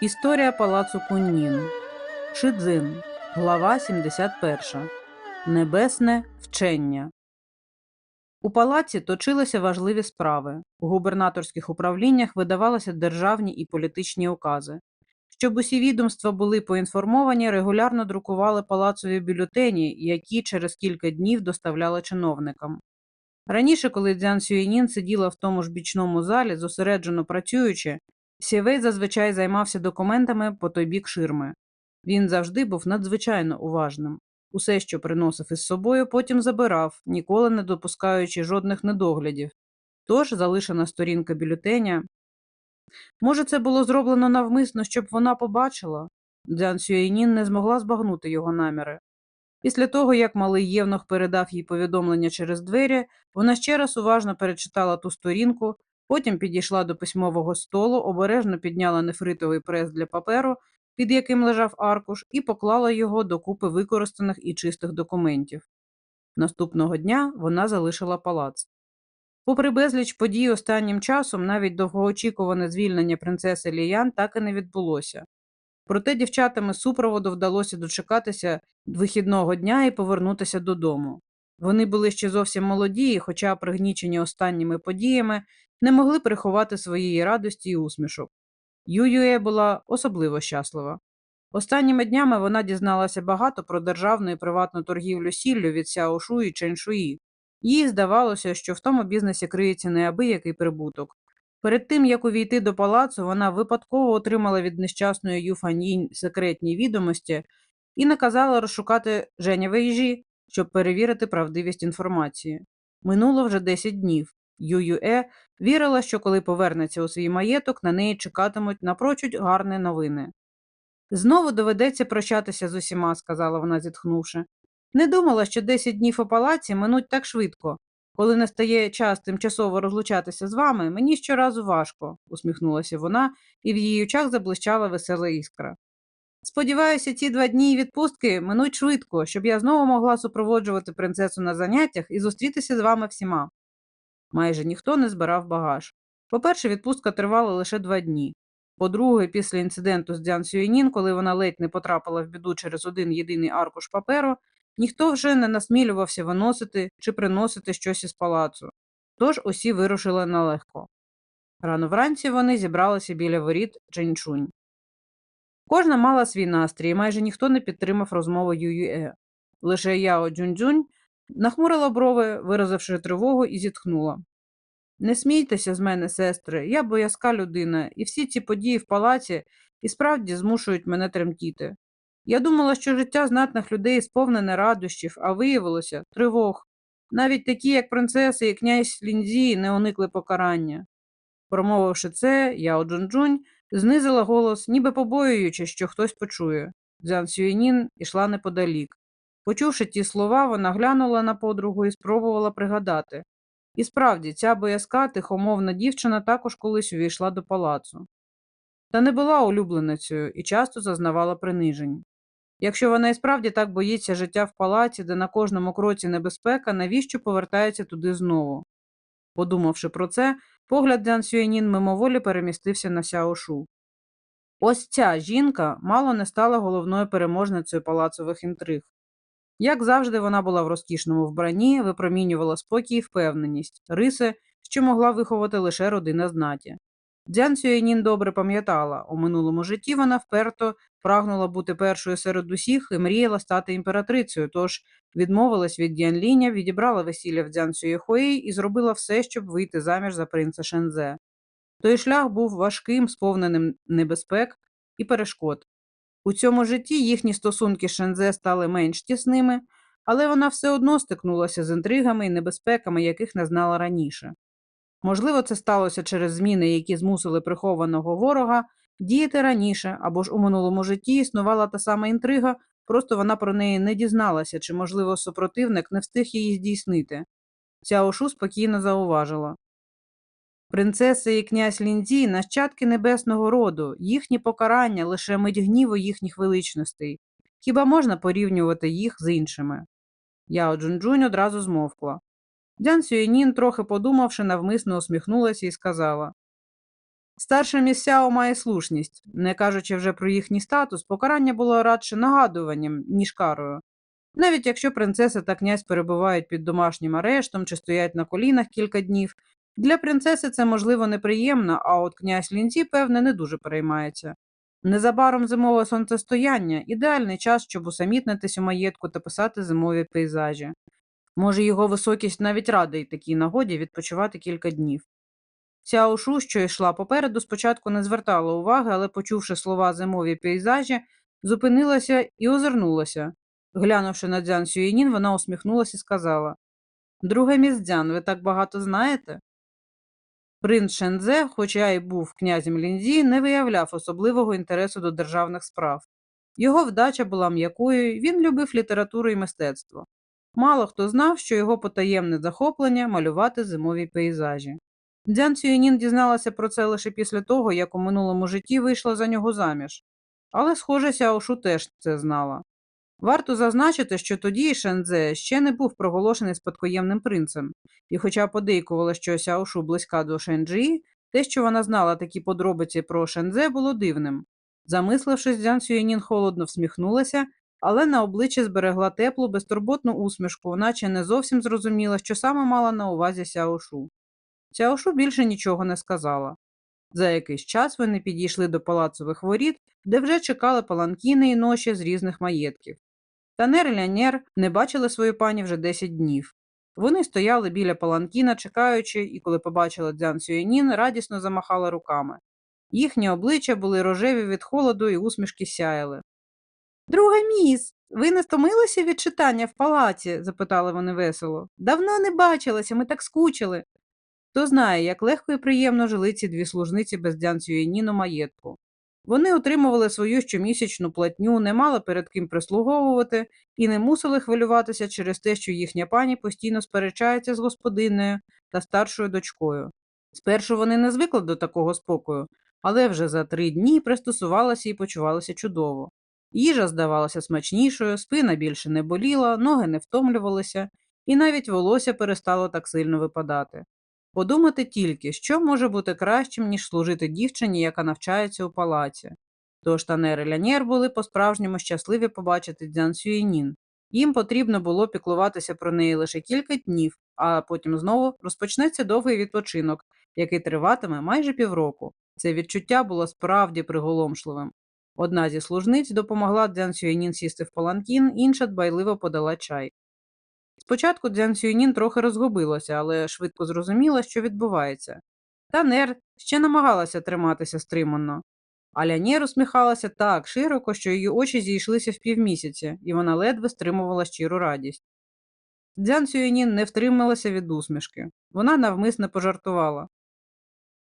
Історія палацу Куннін. Шидзин. Глава 71. Небесне вчення. У палаці точилися важливі справи. У губернаторських управліннях видавалися державні і політичні укази. Щоб усі відомства були поінформовані, регулярно друкували палацові бюлетені, які через кілька днів доставляли чиновникам. Раніше, коли Дзян Сюєнін сиділа в тому ж бічному залі, зосереджено працюючи, Сєвей зазвичай займався документами по той бік ширми. Він завжди був надзвичайно уважним. Усе, що приносив із собою, потім забирав, ніколи не допускаючи жодних недоглядів. Тож залишена сторінка бюлетеня. Може, це було зроблено навмисно, щоб вона побачила? Дзян Сюєнін не змогла збагнути його наміри. Після того, як малий Євнух передав їй повідомлення через двері, вона ще раз уважно перечитала ту сторінку, потім підійшла до письмового столу, обережно підняла нефритовий прес для паперу, під яким лежав аркуш, і поклала його до купи використаних і чистих документів. Наступного дня вона залишила палац. Попри безліч подій останнім часом, навіть довгоочікуване звільнення принцеси Ліян так і не відбулося. Проте дівчатам супроводу вдалося дочекатися вихідного дня і повернутися додому. Вони були ще зовсім молоді, хоча пригнічені останніми подіями, не могли приховати своєї радості і усмішок. Юює була особливо щаслива. Останніми днями вона дізналася багато про державну і приватну торгівлю сіллю від Сяошу і Ченшуї. Їй здавалося, що в тому бізнесі криється неабиякий прибуток. Перед тим, як увійти до палацу, вона випадково отримала від нещасної Юфанінь секретні відомості і наказала розшукати Женя Вейжі, щоб перевірити правдивість інформації. Минуло вже 10 днів. Ююе вірила, що коли повернеться у свій маєток, на неї чекатимуть напрочуд гарні новини. Знову доведеться прощатися з усіма, сказала вона, зітхнувши. Не думала, що 10 днів у палаці минуть так швидко. Коли настає час тимчасово розлучатися з вами, мені щоразу важко, усміхнулася вона, і в її очах заблищала весела іскра. Сподіваюся, ці два дні відпустки минуть швидко, щоб я знову могла супроводжувати принцесу на заняттях і зустрітися з вами всіма. Майже ніхто не збирав багаж. По-перше, відпустка тривала лише два дні. По-друге, після інциденту з Дзян Сюєнін, коли вона ледь не потрапила в біду через один єдиний аркуш паперу, ніхто вже не насмілювався виносити чи приносити щось із палацу. Тож усі вирушили налегко. Рано вранці вони зібралися біля воріт Ченчунь. Кожна мала свій настрій, і майже ніхто не підтримав розмову Ююе. Лише Яо Джунджунь нахмурила брови, виразивши тривогу, і зітхнула. Не смійтеся з мене, сестри, я боязка людина, і всі ці події в палаці і справді змушують мене тремтіти. Я думала, що життя знатних людей сповнене радощів, а виявилося тривог. Навіть такі, як принцеси і князь Лінзі, не уникли покарання. Промовивши це, Яо Джунджунь знизила голос, ніби побоюючи, що хтось почує. Дзян Сюєнін ішла неподалік. Почувши ті слова, вона глянула на подругу і спробувала пригадати. І справді, ця боязка, тихомовна дівчина також колись увійшла до палацу. Та не була улюбленицею і часто зазнавала принижень. Якщо вона і справді так боїться життя в палаці, де на кожному кроці небезпека, навіщо повертається туди знову? Подумавши про це, погляд Дзян Сюєнін мимоволі перемістився на Сяошу. Ось ця жінка мало не стала головною переможницею палацових інтриг. Як завжди, вона була в розкішному вбранні, випромінювала спокій і впевненість, риси, що могла виховати лише родина знаті. Дзян Сюєнін добре пам'ятала, у минулому житті вона вперто прагнула бути першою серед усіх і мріяла стати імператрицею, тож відмовилась від Діанліня, відібрала весілля в Дзян Сюєхуї і зробила все, щоб вийти заміж за принца Шензе. Той шлях був важким, сповненим небезпек і перешкод. У цьому житті їхні стосунки з Шензе стали менш тісними, але вона все одно стикнулася з інтригами і небезпеками, яких не знала раніше. Можливо, це сталося через зміни, які змусили прихованого ворога діяти раніше, або ж у минулому житті існувала та сама інтрига, просто вона про неї не дізналася, чи, можливо, супротивник не встиг її здійснити. Цяошу спокійно зауважила. Принцеси і князь Ліндзі – нащадки небесного роду, їхні покарання лише мить гніву їхніх величностей. Хіба можна порівнювати їх з іншими? Яо Джунджунь одразу змовкла. Дзян Сюєнін, трохи подумавши, навмисно усміхнулася і сказала Старша місяо має слушність, не кажучи вже про їхній статус, покарання було радше нагадуванням, ніж карою. Навіть якщо принцеса та князь перебувають під домашнім арештом чи стоять на колінах кілька днів, для принцеси це можливо неприємно, а от князь Лінці, певне, не дуже переймається. Незабаром зимове сонцестояння ідеальний час, щоб усамітнитись у маєтку та писати зимові пейзажі. Може, його високість навіть радий такій нагоді відпочивати кілька днів. Ця Ошу, що йшла попереду, спочатку не звертала уваги, але, почувши слова зимові пейзажі, зупинилася і озирнулася. Глянувши на Дзян Сюєнін, вона усміхнулася і сказала Друге міс Дзян, ви так багато знаєте? Принц Шензе, хоча й був князем Лінзі, не виявляв особливого інтересу до державних справ. Його вдача була м'якою, він любив літературу і мистецтво. Мало хто знав, що його потаємне захоплення малювати зимові пейзажі. Дзян Цюєнін дізналася про це лише після того, як у минулому житті вийшла за нього заміж. Але, схоже, Сяошу теж це знала. Варто зазначити, що тоді Шензе ще не був проголошений спадкоємним принцем, і хоча подейкувала, що Сяошу близька до Шенджі, те, що вона знала такі подробиці про Шензе, було дивним. Замислившись, Дзян Сюєнін холодно всміхнулася, але на обличчі зберегла теплу, безтурботну усмішку, наче не зовсім зрозуміла, що саме мала на увазі Сяошу. Сяошу більше нічого не сказала. За якийсь час вони підійшли до палацових воріт, де вже чекали паланкіни і ноші з різних маєтків. Танер і Лянєр не бачили свою пані вже 10 днів. Вони стояли біля паланкіна, чекаючи, і коли побачила Дзян Сюєнін, радісно замахала руками. Їхні обличчя були рожеві від холоду і усмішки сяяли. Друга міс, ви не стомилися від читання в палаці? запитали вони весело. Давно не бачилися, ми так скучили. Хто знає, як легко і приємно жили ці дві служниці без Дзян Сюєнін у маєтку. Вони отримували свою щомісячну платню, не мали перед ким прислуговувати і не мусили хвилюватися через те, що їхня пані постійно сперечається з господиною та старшою дочкою. Спершу вони не звикли до такого спокою, але вже за три дні пристосувалися і почувалися чудово. Їжа здавалася смачнішою, спина більше не боліла, ноги не втомлювалися, і навіть волосся перестало так сильно випадати. Подумати тільки, що може бути кращим, ніж служити дівчині, яка навчається у палаці. Тож Танер і Лянєр були по-справжньому щасливі побачити Дзян Сюєнін. Їм потрібно було піклуватися про неї лише кілька днів, а потім знову розпочнеться довгий відпочинок, який триватиме майже півроку. Це відчуття було справді приголомшливим. Одна зі служниць допомогла Дзян Сюєнін сісти в паланкін, інша дбайливо подала чай. Спочатку Дзян Сюйнін трохи розгубилася, але швидко зрозуміла, що відбувається. Та Нер ще намагалася триматися стримано. А Лянєр усміхалася так широко, що її очі зійшлися в півмісяці, і вона ледве стримувала щиру радість. Дзян Сюєнін не втрималася від усмішки. Вона навмисне пожартувала.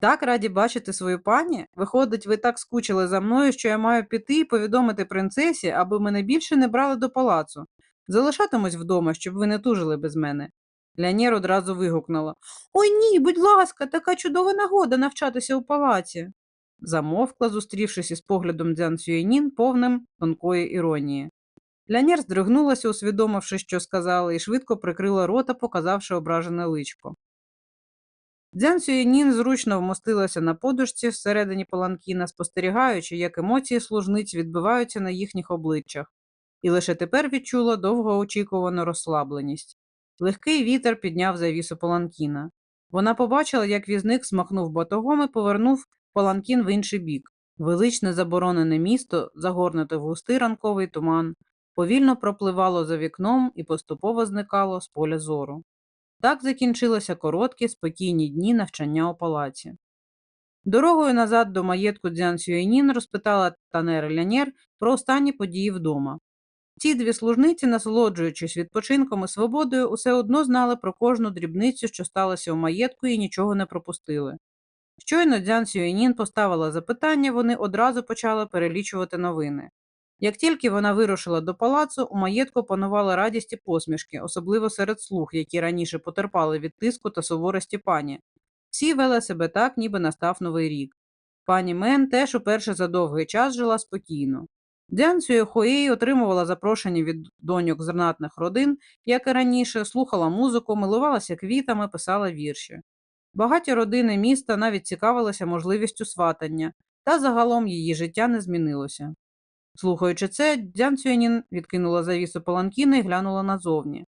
Так раді бачити свою пані? Виходить, ви так скучили за мною, що я маю піти і повідомити принцесі, аби мене більше не брали до палацу. Залишатимусь вдома, щоб ви не тужили без мене. Лянєр одразу вигукнула Ой ні, будь ласка, така чудова нагода навчатися у палаці. Замовкла, зустрівшись із поглядом Дзян Сюєнін, повним тонкої іронії. Лянєр здригнулася, усвідомивши, що сказала, і швидко прикрила рота, показавши ображене личко. Дзян Сюєнін зручно вмостилася на подушці всередині паланкіна, спостерігаючи, як емоції служниць відбиваються на їхніх обличчях і лише тепер відчула довгоочікувану розслабленість. Легкий вітер підняв завісу паланкіна. Вона побачила, як візник смахнув батогом і повернув паланкін в інший бік. Величне заборонене місто, загорнуте в густий ранковий туман, повільно пропливало за вікном і поступово зникало з поля зору. Так закінчилися короткі, спокійні дні навчання у палаці. Дорогою назад до маєтку Дзян Сюєнін розпитала Танер Лянєр про останні події вдома. Ці дві служниці, насолоджуючись відпочинком і свободою, усе одно знали про кожну дрібницю, що сталося у маєтку, і нічого не пропустили. Щойно Дзян Сюєнін поставила запитання, вони одразу почали перелічувати новини. Як тільки вона вирушила до палацу, у маєтку панувала радість і посмішки, особливо серед слуг, які раніше потерпали від тиску та суворості пані. Всі вели себе так, ніби настав новий рік. Пані Мен теж уперше за довгий час жила спокійно. Дзян Сюєхуєй отримувала запрошення від доньок знатних родин, як і раніше, слухала музику, милувалася квітами, писала вірші. Багаті родини міста навіть цікавилися можливістю сватання, та загалом її життя не змінилося. Слухаючи це, Дзян Цюанін відкинула завісу паланкіни і глянула назовні.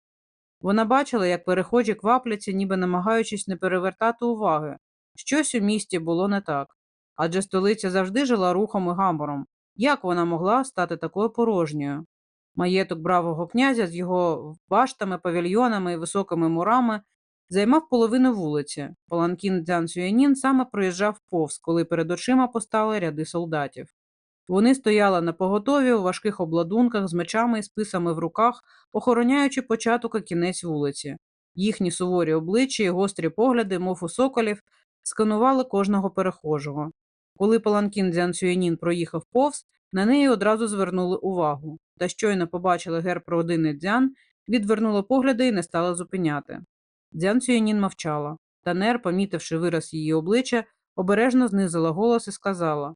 Вона бачила, як перехожі квапляться, ніби намагаючись не перевертати уваги. Щось у місті було не так. Адже столиця завжди жила рухом і гамором. Як вона могла стати такою порожньою? Маєток бравого князя з його баштами, павільйонами і високими мурами займав половину вулиці. Паланкін Дзян Сюєнін саме проїжджав повз, коли перед очима постали ряди солдатів. Вони стояли на поготові у важких обладунках з мечами і списами в руках, охороняючи початок і кінець вулиці. Їхні суворі обличчя і гострі погляди, мов у соколів, сканували кожного перехожого. Коли паланкін Дзянсюєнін проїхав повз, на неї одразу звернули увагу, та щойно побачили герб родини Дзян, відвернули погляди і не стали зупиняти. Дзян Сюєнін мовчала. Танер, помітивши вираз її обличчя, обережно знизила голос і сказала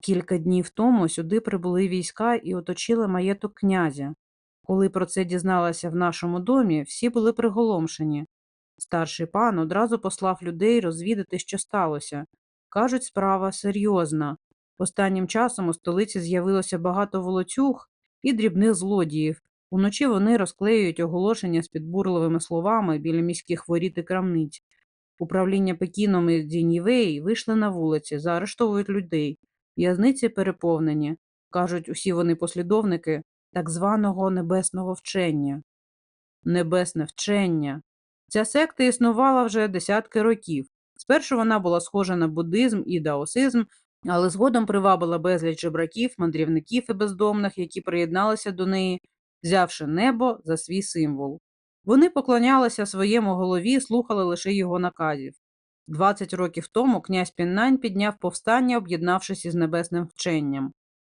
Кілька днів тому сюди прибули війська і оточили маєток князя. Коли про це дізналася в нашому домі, всі були приголомшені. Старший пан одразу послав людей розвідати, що сталося. Кажуть, справа серйозна. Останнім часом у столиці з'явилося багато волоцюг і дрібних злодіїв. Уночі вони розклеюють оголошення з підбурливими словами біля міських воріт і крамниць. Управління Пекіном і Дзіньєвей вийшли на вулиці, заарештовують людей. В'язниці переповнені. Кажуть, усі вони послідовники так званого небесного вчення. Небесне вчення. Ця секта існувала вже десятки років. Спершу вона була схожа на буддизм і даосизм, але згодом привабила безліч жебраків, мандрівників і бездомних, які приєдналися до неї, взявши небо за свій символ. Вони поклонялися своєму голові і слухали лише його наказів. 20 років тому князь Піннань підняв повстання, об'єднавшись із небесним вченням.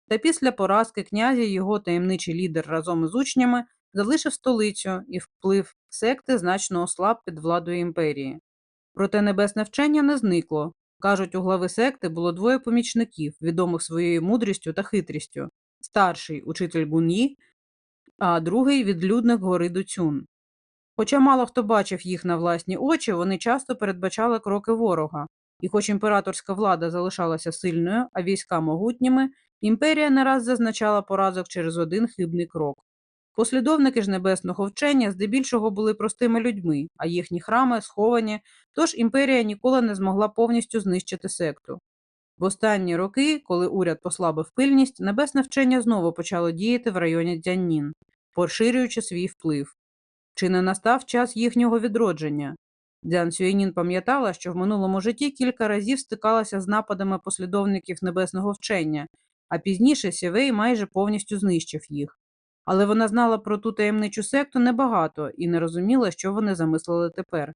Та після поразки князя його таємничий лідер разом із учнями залишив столицю і вплив секти значно ослаб під владою імперії. Проте небесне вчення не зникло. Кажуть, у глави секти було двоє помічників, відомих своєю мудрістю та хитрістю. Старший учитель Гун'ї, а другий відлюдник гори Дуцюн. Хоча мало хто бачив їх на власні очі, вони часто передбачали кроки ворога, і хоч імператорська влада залишалася сильною, а війська могутніми, імперія не раз зазначала поразок через один хибний крок. Послідовники ж небесного вчення здебільшого були простими людьми, а їхні храми сховані, тож імперія ніколи не змогла повністю знищити секту. В останні роки, коли уряд послабив пильність, небесне вчення знову почало діяти в районі Дзяннін, поширюючи свій вплив. Чи не настав час їхнього відродження? Дзян Сюєнін пам'ятала, що в минулому житті кілька разів стикалася з нападами послідовників небесного вчення, а пізніше Сєвей майже повністю знищив їх. Але вона знала про ту таємничу секту небагато і не розуміла, що вони замислили тепер.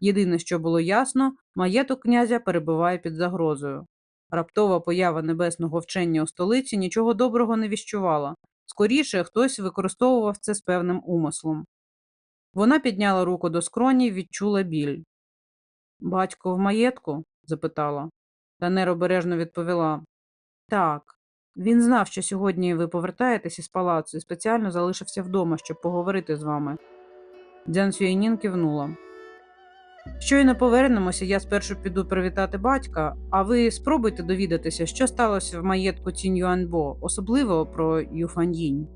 Єдине, що було ясно, маєток князя перебуває під загрозою. Раптова поява небесного вчення у столиці нічого доброго не віщувала. Скоріше хтось використовував це з певним умислом. Вона підняла руку до скроні і відчула біль. Батько в маєтку? запитала. Танер обережно відповіла. Так. Він знав, що сьогодні ви повертаєтесь із палацу і спеціально залишився вдома, щоб поговорити з вами. Дзян Сюєнін кивнула. Щойно повернемося, я спершу піду привітати батька, а ви спробуйте довідатися, що сталося в маєтку Цінь Юаньбо, особливо про Юфаньїнь.